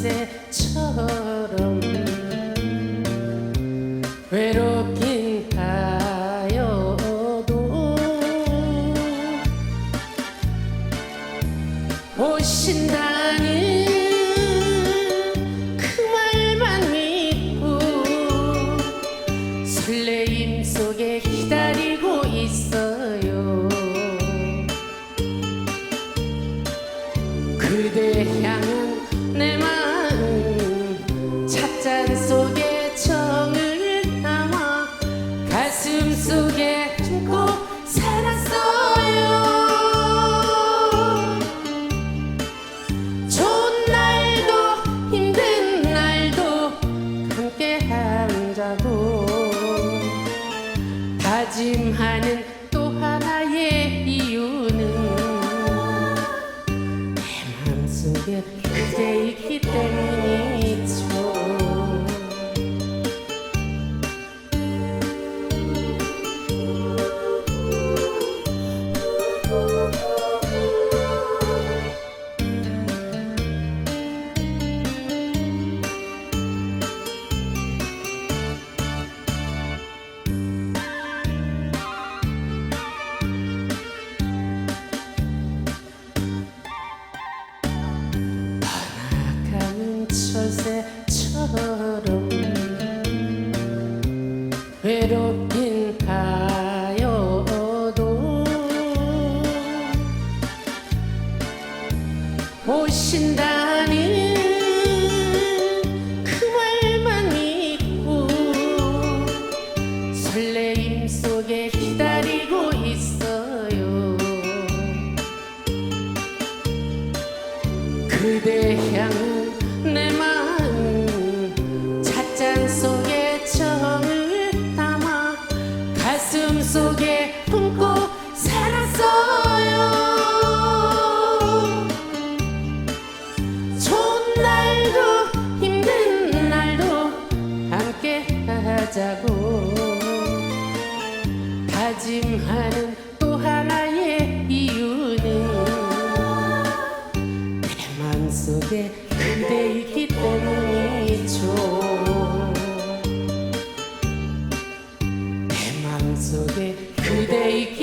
새처럼 외롭긴 하여도 오신다는 그 말만 믿고 설레임 속에 기다리고 있어요. 그대 향 가슴 속에 품고 살았어요. 좋은 날도 힘든 날도 함께 한다고 다짐하는 철새처럼 외롭긴 하여도? 오신다는 그 말만 믿고 설레임 속에 기다리고 있어요. 그대 향한 내 하자고 다짐하는 또 하나의 이유는 내 맘속에 그대 있기 때문이죠. 내 맘속에 그대 있기